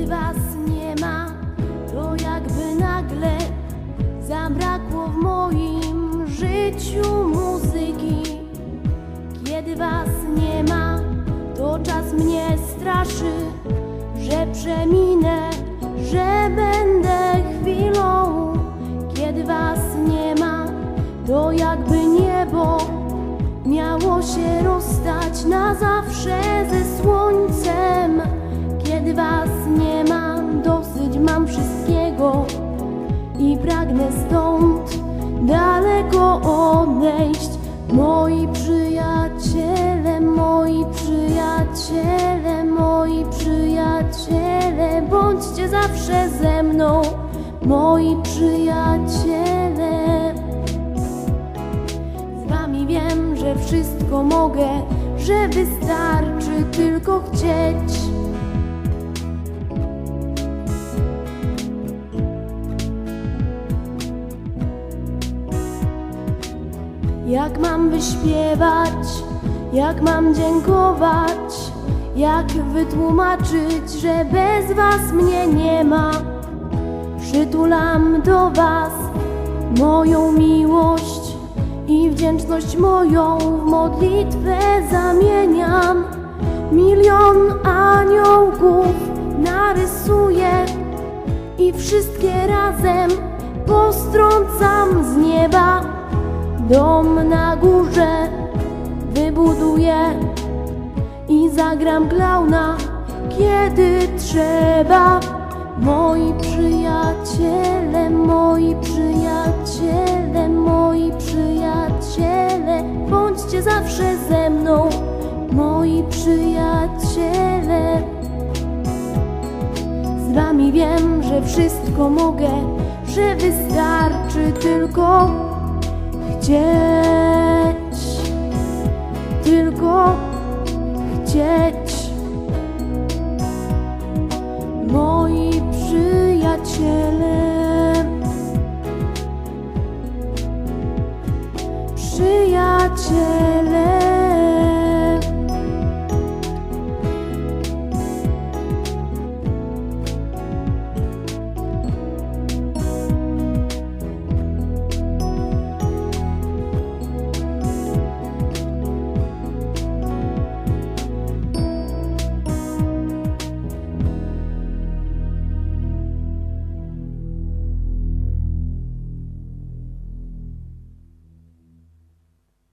Gdy was nie ma, to jakby nagle zabrakło w moim życiu muzyki. Kiedy was nie ma, to czas mnie straszy, że przeminę, że będę chwilą. Kiedy was nie ma, to jakby niebo miało się i pragnę stąd daleko odejść. Moi przyjaciele, moi przyjaciele, moi przyjaciele, bądźcie zawsze ze mną, moi przyjaciele. Z wami wiem, że wszystko mogę, że wystarczy tylko chcieć. Jak mam wyśpiewać, jak mam dziękować, jak wytłumaczyć, że bez was mnie nie ma. Przytulam do was moją miłość i wdzięczność moją w modlitwę zamieniam. Milion aniołków narysuję i wszystkie razem postrącam z nieba. Dom na górze wybuduję i zagram klauna, kiedy trzeba. Moi przyjaciele, moi przyjaciele, moi przyjaciele, bądźcie zawsze ze mną, moi przyjaciele. Z wami wiem, że wszystko mogę, że wystarczy tylko chcieć, tylko chcieć. Moi przyjaciele, przyjaciele.